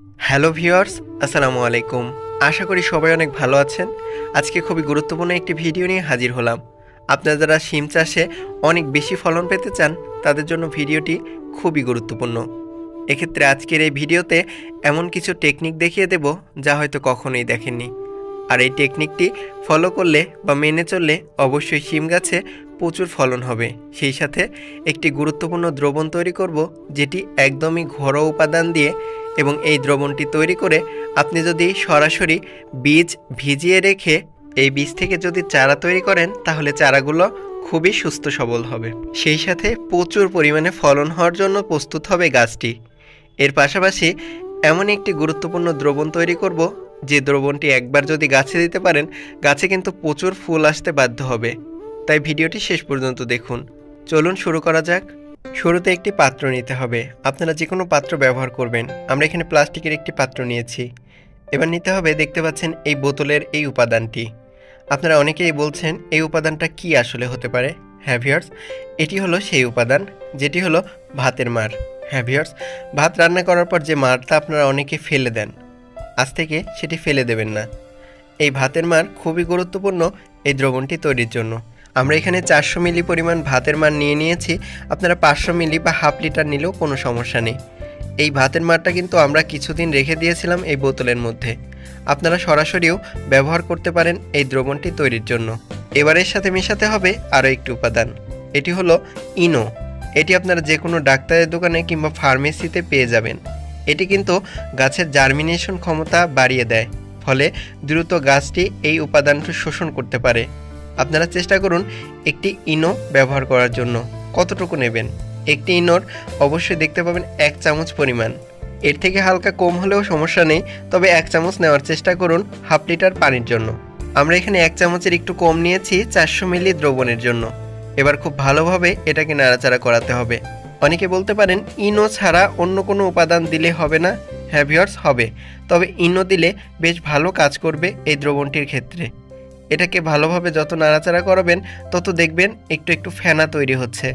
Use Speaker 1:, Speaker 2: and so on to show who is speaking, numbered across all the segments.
Speaker 1: Hello viewers, আসসালামু আলাইকুম। আশা করি সবাই অনেক ভালো আছেন। আজকে খুবই গুরুত্বপূর্ণ একটি ভিডিও নিয়ে হাজির হলাম। আপনারা যারা শিম চাষে অনেক বেশি ফলন পেতে চান, তাদের জন্য ভিডিওটি খুবই গুরুত্বপূর্ণ। এক্ষেত্রে আজকের এই ভিডিওতে এমন কিছু টেকনিক দেখিয়ে দেব, যা হয়তো কখনোই দেখেননি। আর এই টেকনিকটি ফলো করলে বা মেনে চললে অবশ্যই শিম গাছে প্রচুর ফলন হবে। সেই সাথে একটি গুরুত্বপূর্ণ দ্রবণ তৈরি করব, যেটি একদমই ঘরোয়া উপাদান দিয়ে এবং এই দ্রবণটি তৈরি করে আপনি যদি সরাসরি বীজ ভিজিয়ে রেখে এই বীজ থেকে যদি চারা তৈরি করেন, তাহলে চারাগুলো খুবই সুস্থ সবল হবে। সেই সাথে প্রচুর পরিমাণে ফলন হওয়ার জন্য প্রস্তুত হবে গাছটি। এর পাশাপাশি এমন একটি গুরুত্বপূর্ণ দ্রবণ তৈরি করব, যে দ্রবণটি একবার যদি গাছে দিতে পারেন, গাছে কিন্তু প্রচুর ফুল আসতে বাধ্য হবে। তাই ভিডিওটি শেষ পর্যন্ত দেখুন। চলুন শুরু করা যাক। শুরুতে একটি পাত্র নিতে হবে। আপনারা যে কোনো পাত্র ব্যবহার করবেন। আমরা এখানে প্লাস্টিকের একটি পাত্র নিয়েছি। এবার নিতে হবে, দেখতে পাচ্ছেন এই বোতলের এই উপাদানটি। আপনারা অনেকেই বলছেন, এই উপাদানটা কি আসলে হতে পারে? হ্যাভিয়ার্স এটি হলো সেই উপাদান, যেটি হলো ভাতের মার। হ্যাভিয়ার্স ভাত রান্না করার পর যে মারটা আপনারা অনেকে ফেলে দেন, আজ থেকে সেটি ফেলে দেবেন না। এই ভাতের মার খুবই গুরুত্বপূর্ণ এই দ্রবণটি তৈরির জন্য। আমরা এখানে চারশো মিলি পরিমাণ ভাতের মার নিয়ে নিয়েছি। আপনারা পাঁচশো মিলি বা হাফ লিটার নিলেও কোনো সমস্যা নেই। এই ভাতের মারটা কিন্তু আমরা কিছুদিন রেখে দিয়েছিলাম এই বোতলের মধ্যে। আপনারা সরাসরিও ব্যবহার করতে পারেন এই দ্রবণটি তৈরির জন্য। এবারের সাথে মেশাতে হবে আরও একটি উপাদান। এটি হলো ইনো। এটি আপনারা যে কোনো ডাক্তারের দোকানে কিংবা ফার্মেসিতে পেয়ে যাবেন। এটি কিন্তু গাছের জার্মিনেশন ক্ষমতা বাড়িয়ে দেয়। ফলে দ্রুত গাছটি এই উপাদানটি শোষণ করতে পারে। আপনারা চেষ্টা করুন একটি ইনো ব্যবহার করার জন্য। কতটুকু নেবেন? একটি ইনোর অবশ্যই দেখতে পাবেন এক চামচ পরিমাণ। এর থেকে হালকা কম হলেও সমস্যা নেই, তবে এক চামচ নেওয়ার চেষ্টা করুন হাফ লিটার পানির জন্য। আমরা এখানে এক চামচের একটু কম নিয়েছি চারশো মিলি দ্রবণের জন্য। এবার খুব ভালোভাবে এটাকে নাড়াচাড়া করাতে হবে। অনেকে বলতে পারেন, ইনো ছাড়া অন্য কোনো উপাদান দিলে হবে না? হ্যাভিয়ার্স হবে। তবে ইনো দিলে বেশ ভালো কাজ করবে এই দ্রবণটির ক্ষেত্রে। এটাকে ভালোভাবে যত নাড়াচাড়া করাবেন, তত দেখবেন একটু একটু ফেনা তৈরি হচ্ছে।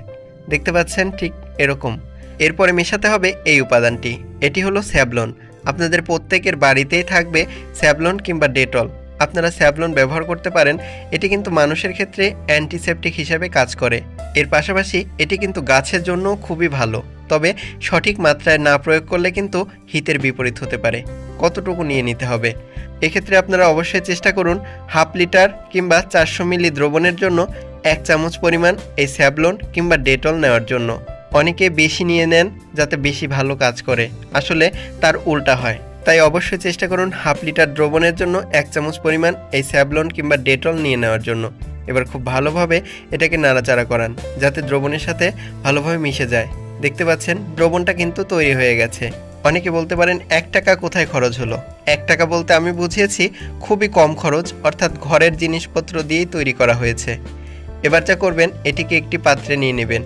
Speaker 1: দেখতে পাচ্ছেন ঠিক এরকম। এরপরে মেশাতে হবে এই উপাদানটি। এটি হলো স্যাবলন। আপনাদের প্রত্যেকের বাড়িতেই থাকবে স্যাবলন কিংবা ডেটল। আপনারা স্যাবলন ব্যবহার করতে পারেন। এটি কিন্তু মানুষের ক্ষেত্রে অ্যান্টিসেপটিক হিসাবে কাজ করে। এর পাশাপাশি এটি কিন্তু গাছের জন্য খুবই ভালো। তবে সঠিক মাত্রায় না প্রয়োগ করলে কিন্তু হিতের বিপরীত হতে পারে। কতটুকু নিয়ে নিতে হবে? এক্ষেত্রে আপনারা অবশ্যই চেষ্টা করুন হাফ লিটার কিংবা চারশো মিলি দ্রবণের জন্য এক চামচ পরিমাণ এই স্যাবলন কিংবা ডেটল নেওয়ার জন্য। অনেকে বেশি নিয়ে নেন যাতে বেশি ভালো কাজ করে। আসলে তার উল্টা হয়। তাই অবশ্যই চেষ্টা করুন হাফ লিটার দ্রবণের জন্য এক চামচ পরিমাণ এই স্যাবলন কিংবা ডেটল নিয়ে নেওয়ার জন্য। এবার খুব ভালোভাবে এটাকে নাড়াচাড়া করান যাতে দ্রবণের সাথে ভালোভাবে মিশে যায়। দেখতে পাচ্ছেন, দ্রবণটা কিন্তু তৈরি হয়ে গেছে। অনেকে বলতে পারেন, এক টাকা কোথায় খরচ হলো? এক টাকা বলতে আমি বুঝিয়েছি, খুবই কম খরচ, অর্থাৎ ঘরের জিনিসপত্র দিয়েই তৈরি করা হয়েছে। এবার যা করবেন, এটিকে একটি পাত্রে নিয়ে নেবেন।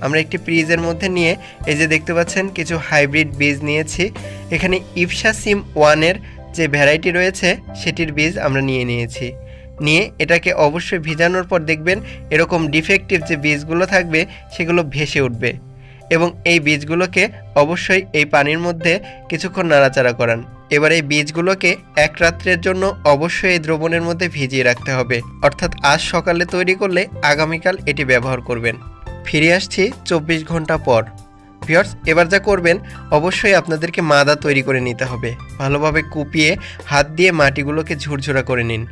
Speaker 1: আমরা একটি ফ্রিজের মধ্যে নিয়ে, এই যে দেখতে পাচ্ছেন, কিছু হাইব্রিড বীজ নিয়েছি। এখানে ইফসা সিম ওয়ানের যে ভ্যারাইটি রয়েছে, সেটির বীজ আমরা নিয়ে নিয়েছি। নিয়ে এটাকে অবশ্যই ভিজানোর পর দেখবেন, এরকম ডিফেক্টিভ যে বীজগুলো থাকবে, সেগুলো ভেসে উঠবে। এবং এই বীজগুলোকে অবশ্যই এই পানির মধ্যে কিছুক্ষণ নাড়াচাড়া করান। এবার এই বীজগুলোকে এক রাত্রের জন্য অবশ্যই এই দ্রবণের মধ্যে ভিজিয়ে রাখতে হবে। অর্থাৎ আজ সকালে তৈরি করলে আগামীকাল এটি ব্যবহার করবেন। ফিরে আসছি চব্বিশ ঘণ্টা পর। ভিওর্স এবার যা করবেন, অবশ্যই আপনাদেরকে মাদা তৈরি করে নিতে হবে। ভালোভাবে কুপিয়ে হাত দিয়ে মাটিগুলোকে ঝুরঝুরা করে নিন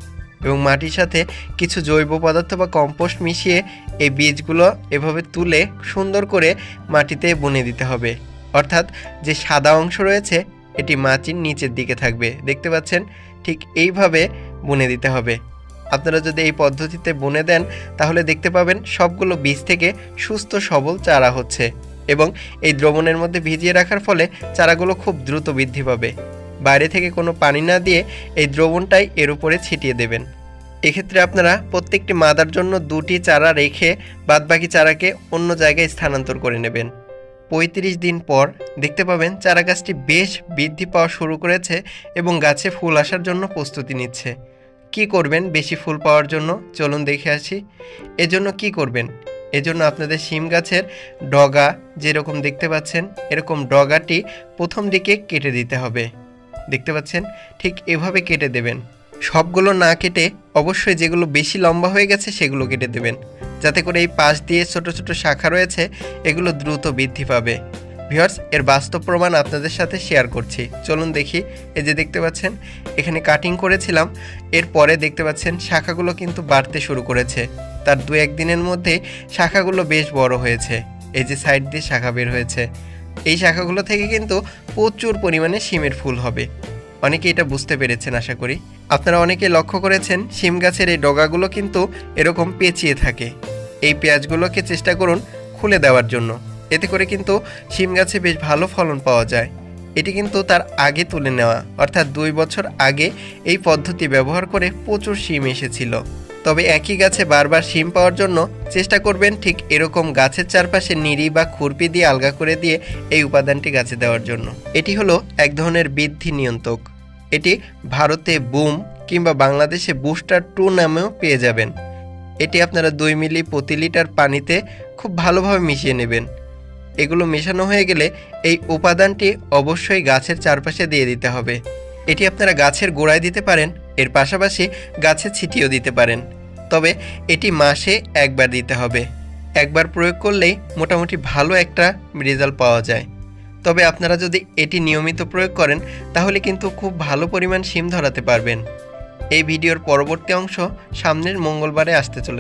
Speaker 1: এবং মাটির সাথে কিছু জৈব পদার্থ বা কম্পোস্ট মিশিয়ে এই বীজগুলো এভাবে তুলে সুন্দর করে মাটিতে বুনে দিতে হবে। অর্থাৎ যে সাদা অংশ রয়েছে, এটি মাটির নিচের দিকে থাকবে। দেখতে পাচ্ছেন? ঠিক এইভাবে বুনে দিতে হবে। আপনারা যদি এই পদ্ধতিতে বুনে দেন, তাহলে দেখতে পাবেন সবগুলো বীজ থেকে সুস্থ সবল চারা হচ্ছে এবং এই দ্রবণের মধ্যে ভিজিয়ে রাখার ফলে চারাগুলো খুব দ্রুত বৃদ্ধি পাবে। বাইরে থেকে কোনো পানি না দিয়ে এই দ্রবণটাই এর উপরে ছিটিয়ে দেবেন। এক্ষেত্রে আপনারা প্রত্যেকটি মাদার জন্য দুটি চারা রেখে বাদবাকি চারাকে অন্য জায়গায় স্থানান্তর করে নেবেন। পঁয়ত্রিশ দিন পর দেখতে পাবেন চারা গাছটি বেশ বৃদ্ধি পাওয়া শুরু করেছে এবং গাছে ফুল আসার জন্য প্রস্তুতি নিচ্ছে। কি করবেন বেশি ফুল পাওয়ার জন্য? চলুন দেখে আসি। এজন্য কি করবেন? এজন্য আপনাদের শিম গাছের ডগা যেরকম দেখতে পাচ্ছেন, এরকম ডগাটি প্রথম দিকে কেটে দিতে হবে। দেখতে পাচ্ছেন? ঠিক এভাবে কেটে দেবেন। সবগুলো না কেটে অবশ্যই যেগুলো বেশি লম্বা হয়ে গেছে সেগুলো কেটে দেবেন। যাতে করে এই পাশ দিয়ে ছোট ছোট শাখা রয়েছে, এগুলো দ্রুত বৃদ্ধি পাবে। ভিউয়ার্স, এর বাস্তব প্রমাণ আপনাদের সাথে শেয়ার করছি। চলুন দেখি, এই যে দেখতে পাচ্ছেন, এখানে কাটিং করেছিলাম। এরপরে দেখতে পাচ্ছেন, শাখাগুলো কিন্তু বাড়তে শুরু করেছে। তার দু একদিনের মধ্যে শাখাগুলো বেশ বড় হয়েছে। এই যে সাইড দিয়ে শাখা বের হয়েছে। এই শাখাগুলো থেকে কিন্তু প্রচুর পরিমাণে শিমের ফুল হবে। অনেকে এটা বুঝতে পেরেছেন, আশা করি। আপনারা অনেকে লক্ষ্য করেছেন, শিম গাছের এই ডগাগুলো কিন্তু এরকম পেঁচিয়ে থাকে। এই পেঁয়াজগুলোকে চেষ্টা করুন খুলে দেওয়ার জন্য। এতে করে কিন্তু শিম গাছে বেশ ভালো ফলন পাওয়া যায়। এটি কিন্তু তার আগে তুলে নেওয়া, অর্থাৎ দুই বছর আগে এই পদ্ধতি ব্যবহার করে প্রচুর শিম এসেছিল। তবে একই গাছে বারবার শিম পাওয়ার জন্য চেষ্টা করবেন ঠিক এরকম গাছের চারপাশে নিড়ি বা খুরপি দিয়ে আলগা করে দিয়ে এই উপাদানটি গাছে দেওয়ার জন্য। এটি হলো এক ধরনের বৃদ্ধি নিয়ন্ত্রক। এটি ভারতে বুম কিংবা বাংলাদেশে বুস্টার টু নামেও পেয়ে যাবেন। এটি আপনারা দুই মিলি প্রতি লিটার পানিতে খুব ভালোভাবে মিশিয়ে নেবেন। এগুলো মেশানো হয়ে গেলে এই উপাদানটি অবশ্যই গাছের চারপাশে দিয়ে দিতে হবে। এটি আপনারা গাছের গোড়ায় দিতে পারেন, এর পাশাপাশি গাছে ছিটিয়েও দিতে পারেন। তবে এটি মাসে একবার দিতে হবে। একবার প্রয়োগ করলেই মোটামুটি ভালো একটা রেজাল্ট পাওয়া যায়। তবে আপনারা যদি এটি নিয়মিত প্রয়োগ করেন, তাহলে কিন্তু খুব ভালো পরিমাণ সিম ধরাতে পারবেন। এই ভিডিওর পরবর্তী অংশ সামনের মঙ্গলবারে আসতে চলে